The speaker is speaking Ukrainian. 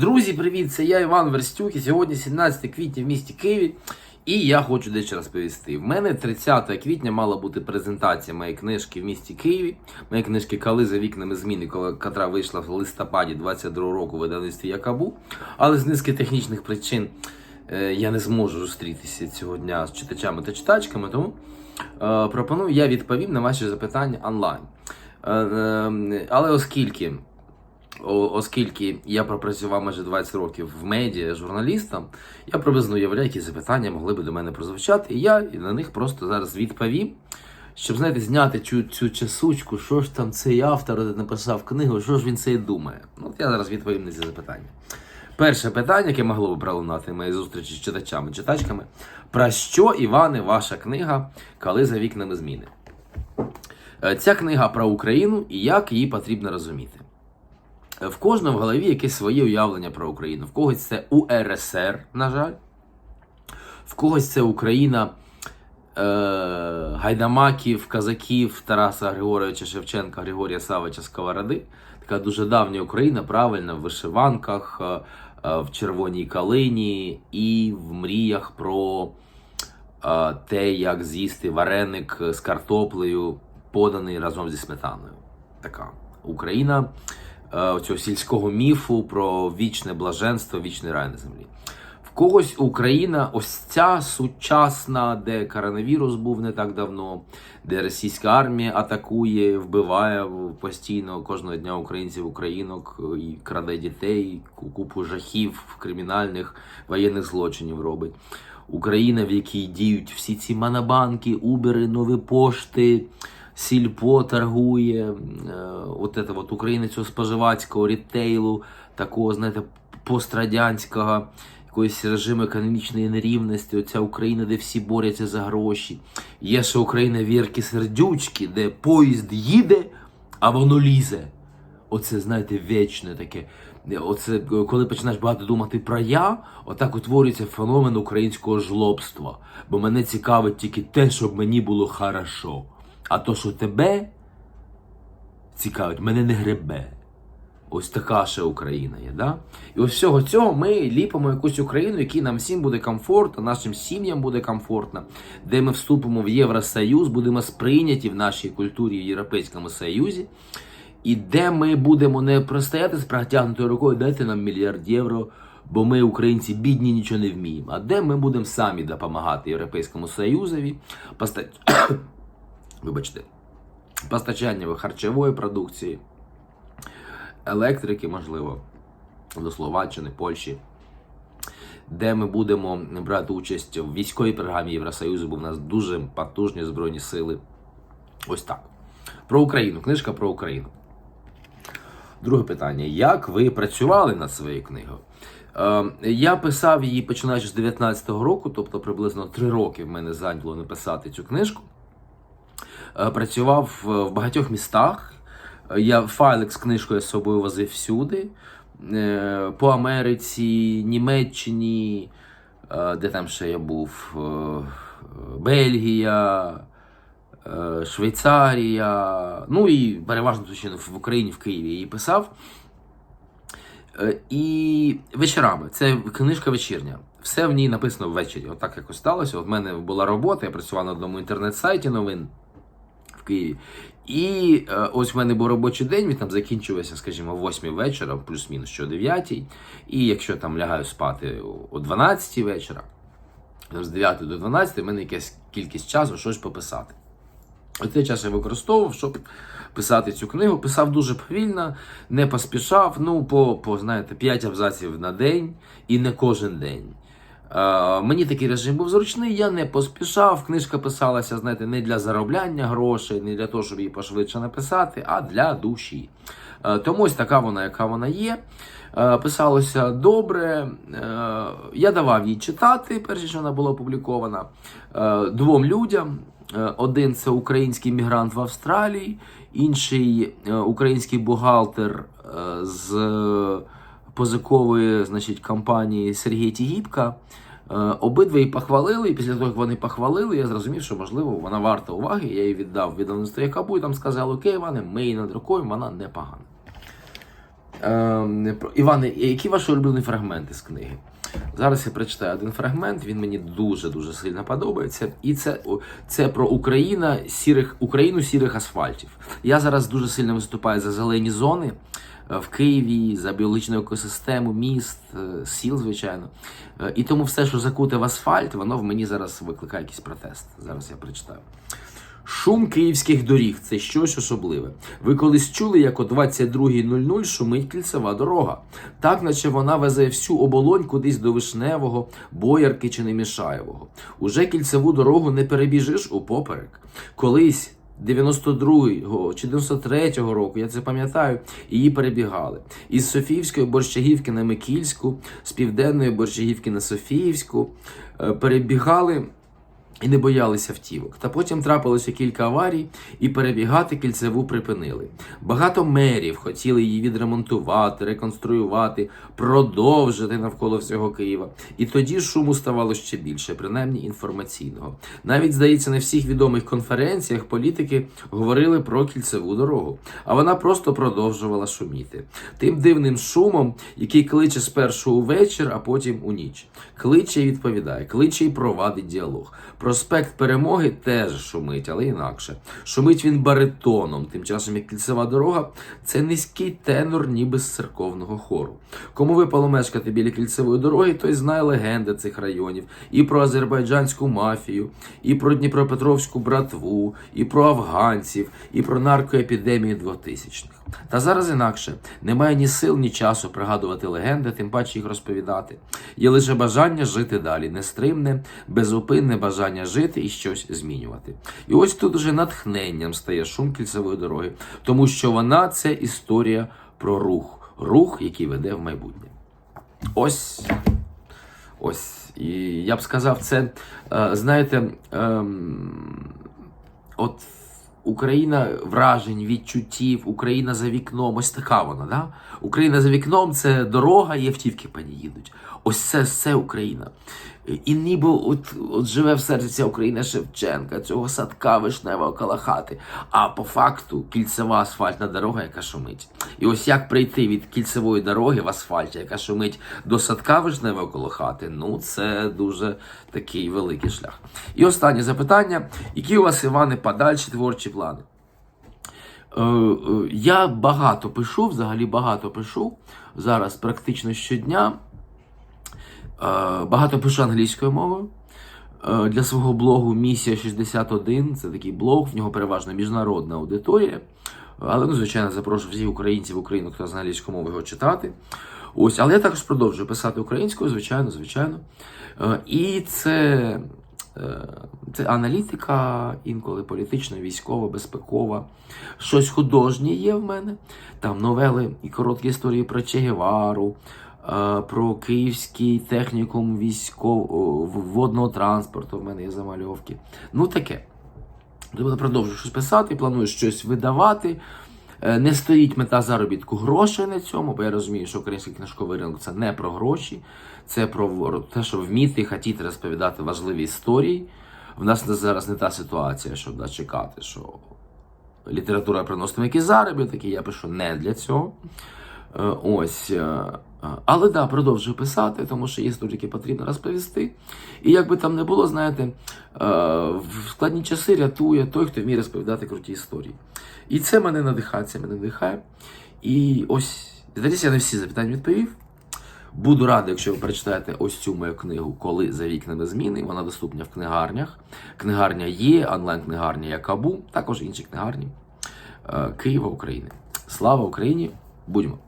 Друзі, привіт! Це я Іван Верстюк. І сьогодні 17 квітня в місті Києві. І я хочу дещо розповісти. В мене 30 квітня мала бути презентація моєї книжки в місті Києві. Моєї книжки Кали за вікнами зміни, котра вийшла в листопаді 22 року в видавництві Якабу. Але з низки технічних причин е, я не зможу зустрітися цього дня з читачами та читачками. Тому е, пропоную, я відповім на ваші запитання онлайн. Е, але оскільки. Оскільки я пропрацював майже 20 років в медіа журналістом, я приблизно уявляю, які запитання могли би до мене прозвучати, і я на них просто зараз відповім, щоб знаєте, зняти цю, цю часучку, що ж там цей автор написав книгу, що ж він це думає. Ну, я зараз відповім на ці запитання. Перше питання, яке могло би пролунати в моїй зустрічі з читачами, читачками, про що, Іване, ваша книга, коли за вікнами зміни? Е, Ця книга про Україну і як її потрібно розуміти. В кожного в голові якесь своє уявлення про Україну. В когось це УРСР, на жаль. В когось це Україна е, гайдамаків, казаків Тараса Григоровича Шевченка, Григорія Савича Сковороди. Така дуже давня Україна, правильно, в вишиванках, е, е, в червоній калині і в мріях про е, те, як з'їсти вареник з картоплею, поданий разом зі сметаною. Така Україна цього сільського міфу про вічне блаженство, вічний рай на землі. В когось Україна, ось ця сучасна, де коронавірус був не так давно, де російська армія атакує, вбиває постійно кожного дня українців, українок е, і краде дітей, купу жахів, кримінальних воєнних злочинів робить. Україна, в якій діють всі ці монобанки, убери, нові пошти, сільпо торгує, е, от це от Україна цього споживацького рітейлу, такого, знаєте, пострадянського, якоїсь режиму економічної нерівності, оця Україна, де всі борються за гроші. Є ще Україна вірки сердючки, де поїзд їде, а воно лізе. Оце, знаєте, вічне таке. Оце коли починаєш багато думати про я, отак утворюється феномен українського жлобства. Бо мене цікавить тільки те, щоб мені було хорошо. А то, що тебе цікавить, мене не гребе. Ось така ще Україна є, да? І ось всього цього ми ліпимо якусь Україну, якій нам всім буде комфортно, нашим сім'ям буде комфортно, де ми вступимо в Євросоюз, будемо сприйняті в нашій культурі в Європейському Союзі, і де ми будемо не простояти з протягнутою рукою, дайте нам мільярд євро, бо ми, українці, бідні, нічого не вміємо. А де ми будемо самі допомагати Європейському Союзові, поста... вибачте, постачання харчової продукції електрики, можливо, до Словаччини, Польщі, де ми будемо брати участь в військовій програмі Євросоюзу, бо в нас дуже потужні збройні сили. Ось так. Про Україну. Книжка про Україну. Друге питання: як ви працювали над своєю книгою? Е, я писав її починаючи з 19-го року, тобто приблизно три роки в мене зайняло написати цю книжку. Е, працював в в багатьох містах. Е, Я файлик з книжкою з собою возив всюди. Е, По Америці, Німеччині, е, де там ще я був, е, е, Бельгія, е, Швейцарія. Ну і переважно звичайно, в Україні, в Києві її писав. Е, І вечорами. Це книжка вечірня. Все в ній написано ввечері. Отак якось сталося. От в мене була робота, я працював на одному інтернет-сайті новин в Києві. І е, ось в мене був робочий день, він там закінчувався, скажімо, о 8 вечора, плюс-мінус що о 9. І якщо там лягаю спати о 12 вечора, з 9 до 12 в мене якась кількість часу щось пописати. Цей час я використовував, щоб писати цю книгу. Писав дуже повільно, не поспішав. Ну, по, по знаєте, 5 абзаців на день і не кожен день. Е, мені такий режим був зручний, я не поспішав. Книжка писалася, знаєте, не для заробляння грошей, не для того, щоб її пошвидше написати, а для душі. Е, тому ось така вона, яка вона є. Е, писалося добре. Е, я давав їй читати, перш ніж вона була опублікована, е, двом людям. Е, Один це український мігрант в Австралії, інший е, український бухгалтер е, з позикової значить, компанії Сергій Тігіпка. Обидва її похвалили, і після того, як вони похвалили, я зрозумів, що можливо вона варта уваги. Я її віддав видавництво Якабу, і там сказали, окей, Іване, ми її надрукуємо, вона непогана. Е, про- Іване, які ваші улюблені фрагменти з книги? Зараз я прочитаю один фрагмент, він мені дуже-дуже сильно подобається. І це, це про Україна сірих, Україну сірих асфальтів. Я зараз дуже сильно виступаю за зелені зони е, в Києві, за біологічну екосистему, міст, е, сіл, звичайно. Е, І тому все, що закуте в асфальт, воно в мені зараз викликає якийсь протест. Зараз я прочитаю. Шум київських доріг це щось особливе. Ви колись чули, як о 22.00 шумить кільцева дорога, так наче вона везе всю оболонь кудись до Вишневого, Боярки чи Немішаєвого. Уже кільцеву дорогу не перебіжиш упоперек. Колись 92-го чи 93-го року, я це пам'ятаю, її перебігали. Із Софіївської Борщагівки на Микільську, з південної Борщагівки на Софіївську е, перебігали і не боялися втівок. Та потім трапилося кілька аварій, і перебігати кільцеву припинили. Багато мерів хотіли її відремонтувати, реконструювати, продовжити навколо всього Києва. І тоді шуму ставало ще більше, принаймні інформаційного. Навіть, здається, на всіх відомих конференціях політики говорили про кільцеву дорогу, а вона просто продовжувала шуміти. Тим дивним шумом, який кличе спершу у вечір, а потім у ніч. Кличе і відповідає, кличе і провадить діалог. Проспект перемоги теж шумить, але інакше. Шумить він баритоном, тим часом як кільцева дорога це низький тенор, ніби з церковного хору. Кому випало мешкати біля кільцевої дороги, той знає легенди цих районів і про азербайджанську мафію, і про Дніпропетровську братву, і про афганців, і про наркоепідемію 2000-х. Та зараз інакше немає ні сил, ні часу пригадувати легенди, тим паче їх розповідати. Є лише бажання жити далі, нестримне, безупинне бажання жити і щось змінювати. І ось тут уже натхненням стає шум кільцевої дороги, тому що вона це історія про рух, рух, який веде в майбутнє. Ось. Ось. І я б сказав, це, е, знаєте, ем, от Україна вражень, відчуттів, Україна за вікном, ось така вона, да? Україна за вікном це дорога, і автівки по їдуть. Ось це все Україна. І ніби от, от живе в серці ця Україна Шевченка, цього садка вишневого коло хати. А по факту кільцева асфальтна дорога, яка шумить. І ось як прийти від кільцевої дороги в асфальті, яка шумить до садка вишневого коло хати, ну це дуже такий великий шлях. І останнє запитання: які у вас, Іване, подальші творчі плани? Е, е, Я багато пишу, взагалі багато пишу. Зараз практично щодня. Е, Багато пишу англійською мовою. Е, Для свого блогу Місія 61 це такий блог, в нього переважно міжнародна аудиторія. Але, ну, звичайно, запрошую всіх українців в Україну, хто знає англійську мову, його читати. Ось, але я також продовжую писати українською, звичайно, звичайно. Е, І це, це аналітика, інколи політична, військова, безпекова. Щось художнє є в мене. Там новели і короткі історії про Че Гевару, е, про київський технікум військового водного транспорту. В мене є замальовки. Ну таке. Тобто продовжую щось писати, планую щось видавати. Е, Не стоїть мета заробітку грошей на цьому, бо я розумію, що український книжковий ринок це не про гроші, це про те, що вміти, хотіти розповідати важливі історії. В нас зараз не та ситуація, щоб да, чекати, що література приноситиме якийсь заробіток, і я пишу не для цього. Е, Ось. е, е, Але да, продовжую писати, тому що є які потрібно розповісти. І як би там не було, знаєте, в складні часи рятує той, хто вміє розповідати круті історії. І це мене надихає, це мене надихає. І ось, здається, я на всі запитання відповів. Буду радий, якщо ви прочитаєте ось цю мою книгу, коли за вікнами зміни. Вона доступна в книгарнях. Книгарня є, онлайн-книгарня Якабу, також інші книгарні Києва, України. Слава Україні! Будьмо!